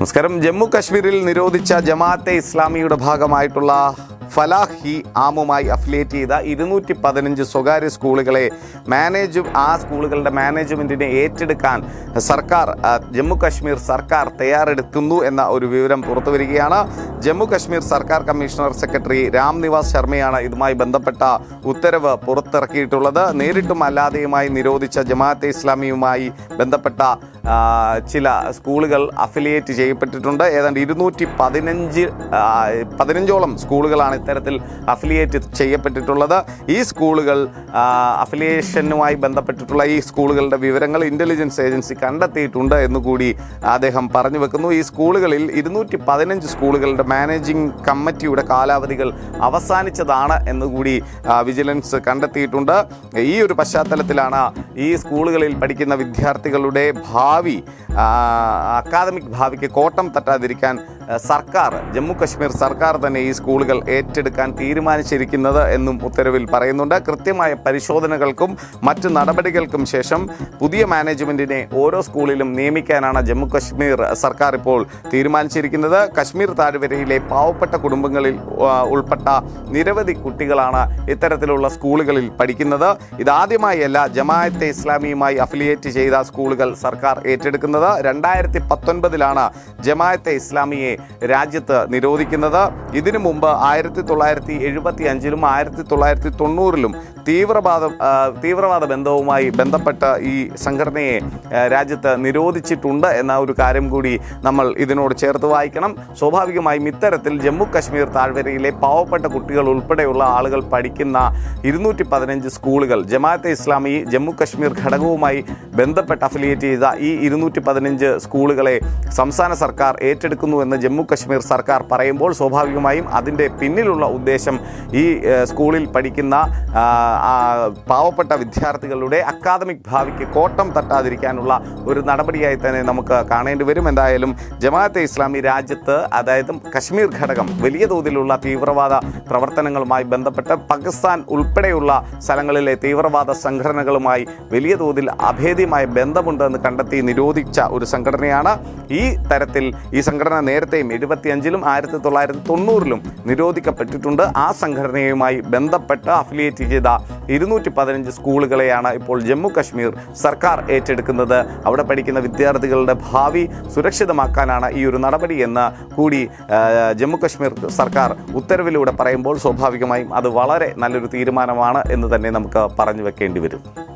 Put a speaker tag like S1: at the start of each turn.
S1: നമസ്കാരം. ജമ്മു കാശ്മീരിൽ നിരോധിച്ച ജമാഅത്തെ ഇസ്ലാമിയുടെ ഭാഗമായിട്ടുള്ള ഫലാഹ് ഹി ആമുമായി അഫിലിയേറ്റ് ചെയ്ത ഇരുന്നൂറ്റി പതിനഞ്ച് സ്വകാര്യ സ്കൂളുകളെ മാനേജ് ആ സ്കൂളുകളുടെ മാനേജ്മെന്റിനെ ഏറ്റെടുക്കാൻ സർക്കാർ ജമ്മു കാശ്മീർ സർക്കാർ തയ്യാറെടുക്കുന്നു എന്ന ഒരു വിവരം പുറത്തു വരികയാണ്. ജമ്മു കാശ്മീർ സർക്കാർ കമ്മീഷണർ സെക്രട്ടറി രാം നിവാസ് ശർമ്മയാണ് ഇതുമായി ബന്ധപ്പെട്ട ഉത്തരവ് പുറത്തിറക്കിയിട്ടുള്ളത്. നേരിട്ടും അല്ലാതെയുമായി നിരോധിച്ച ജമാഅത്തെ ഇസ്ലാമിയുമായി ബന്ധപ്പെട്ട ചില സ്കൂളുകൾ അഫിലിയേറ്റ് ചെയ്യപ്പെട്ടിട്ടുണ്ട്. ഏതാണ്ട് ഇരുന്നൂറ്റി പതിനഞ്ച് പതിനഞ്ചോളം സ്കൂളുകളാണ് ഇത്തരത്തിൽ അഫിലിയേറ്റ് ചെയ്യപ്പെട്ടിട്ടുള്ളത്. ഈ സ്കൂളുകൾ അഫിലിയേഷനുമായി ബന്ധപ്പെട്ടിട്ടുള്ള ഈ സ്കൂളുകളുടെ വിവരങ്ങൾ ഇന്റലിജൻസ് ഏജൻസി കണ്ടെത്തിയിട്ടുണ്ട് എന്നുകൂടി അദ്ദേഹം പറഞ്ഞു വെക്കുന്നു. ഈ സ്കൂളുകളിൽ ഇരുന്നൂറ്റി പതിനഞ്ച് സ്കൂളുകളുടെ മാനേജിംഗ് കമ്മിറ്റിയുടെ കാലാവധികൾ അവസാനിച്ചതാണ് എന്നുകൂടി വിജിലൻസ് കണ്ടെത്തിയിട്ടുണ്ട്. ഈ ഒരു പശ്ചാത്തലത്തിലാണ് ഈ സ്കൂളുകളിൽ പഠിക്കുന്ന വിദ്യാർത്ഥികളുടെ ഭാവി അക്കാദമിക് ഭാവിക്ക് കോട്ടം തട്ടാതിരിക്കാൻ സർക്കാർ ജമ്മു കശ്മീർ സർക്കാർ തന്നെ ഈ സ്കൂളുകൾ ഏറ്റെടുക്കാൻ തീരുമാനിച്ചിരിക്കുന്നത് എന്നും ഉത്തരവിൽ പറയുന്നുണ്ട്. കൃത്യമായ പരിശോധനകൾക്കും മറ്റ് നടപടികൾക്കും ശേഷം പുതിയ മാനേജ്മെന്റിനെ ഓരോ സ്കൂളിലും നിയമിക്കാനാണ് ജമ്മു കശ്മീർ സർക്കാർ ഇപ്പോൾ തീരുമാനിച്ചിരിക്കുന്നത്. കശ്മീർ താഴ്വരയിലെ പാവപ്പെട്ട കുടുംബങ്ങളിൽ ഉൾപ്പെട്ട നിരവധി കുട്ടികളാണ് ഇത്തരത്തിലുള്ള സ്കൂളുകളിൽ പഠിക്കുന്നത്. ഇതാദ്യമായല്ല ജമാഅത്തെ ഇസ്ലാമിയുമായി അഫിലിയേറ്റ് ചെയ്ത സ്കൂളുകൾ സർക്കാർ ഏറ്റെടുക്കുന്നത്. രണ്ടായിരത്തി പത്തൊൻപതിലാണ് ജമാഅത്തെ ഇസ്ലാമിയെ രാജ്യത്ത് നിരോധിക്കുന്നത്. ഇതിനു മുമ്പ് ആയിരത്തി തൊള്ളായിരത്തി എഴുപത്തി അഞ്ചിലും ആയിരത്തി തൊള്ളായിരത്തി തൊണ്ണൂറിലും തീവ്രവാദ തീവ്രവാദ ബന്ധവുമായി ബന്ധപ്പെട്ട ഈ സംഘടനയെ രാജ്യത്ത് നിരോധിച്ചിട്ടുണ്ട് എന്ന ഒരു കാര്യം കൂടി നമ്മൾ ഇതിനോട് ചേർത്ത് വായിക്കണം. സ്വാഭാവികമായും ഇത്തരത്തിൽ ജമ്മു കശ്മീർ താഴ്വരയിലെ പാവപ്പെട്ട കുട്ടികൾ ഉൾപ്പെടെയുള്ള ആളുകൾ പഠിക്കുന്ന ഇരുന്നൂറ്റി പതിനഞ്ച് സ്കൂളുകൾ ജമാഅത്തെ ഇസ്ലാമി ജമ്മു കശ്മീർ ഘടകവുമായി ബന്ധപ്പെട്ട് അഫിലിയേറ്റ് ചെയ്ത ഈ ഇരുന്നൂറ്റി പതിനഞ്ച് സ്കൂളുകളെ സംസ്ഥാന സർക്കാർ ഏറ്റെടുക്കുന്നു എന്ന് ജമ്മു കശ്മീർ സർക്കാർ പറയുമ്പോൾ സ്വാഭാവികമായും അതിന്റെ പിന്നിലുള്ള ഉദ്ദേശം ഈ സ്കൂളിൽ പഠിക്കുന്ന പാവപ്പെട്ട വിദ്യാർത്ഥികളുടെ അക്കാദമിക് ഭാവിക്ക് കോട്ടം തട്ടാതിരിക്കാനുള്ള ഒരു നടപടിയായി തന്നെ നമുക്ക് കാണേണ്ടി വരും. എന്തായാലും ജമാഅത്തെ ഇസ്ലാമി രാജ്യത്ത് അതായത് കശ്മീർ ഘടകം വലിയ തോതിലുള്ള തീവ്രവാദ പ്രവർത്തനങ്ങളുമായി ബന്ധപ്പെട്ട് പാകിസ്ഥാൻ ഉൾപ്പെടെയുള്ള സ്ഥലങ്ങളിലെ തീവ്രവാദ സംഘടനകളുമായി വലിയ തോതിൽ അഭേദ്യമായ ബന്ധമുണ്ടെന്ന് കണ്ടെത്തി നിരോധിച്ച ഒരു സംഘടനയാണ് ഈ തരത്തിൽ ഈ സംഘടന നേരത്തെയും എഴുപത്തിയഞ്ചിലും ആയിരത്തി തൊള്ളായിരത്തി തൊണ്ണൂറിലും നിരോധിക്കപ്പെട്ടിട്ടുണ്ട് ആ സംഘടനയുമായി ബന്ധപ്പെട്ട് അഫിലിയേറ്റ് ചെയ്ത ഇരുന്നൂറ്റി പതിനഞ്ച് സ്കൂളുകളെയാണ് ഇപ്പോൾ ജമ്മു കശ്മീർ സർക്കാർ ഏറ്റെടുക്കുന്നത്. അവിടെ പഠിക്കുന്ന വിദ്യാർത്ഥികളുടെ ഭാവി സുരക്ഷിതമാക്കാനാണ് ഈ ഒരു നടപടി എന്ന് കൂടി ജമ്മു കശ്മീർ സർക്കാർ ഉത്തരവിലൂടെ പറയുമ്പോൾ സ്വാഭാവികമായും അത് വളരെ നല്ലൊരു തീരുമാനമാണ് എന്ന് തന്നെ നമുക്ക് പറഞ്ഞു വെക്കേണ്ടി വരും.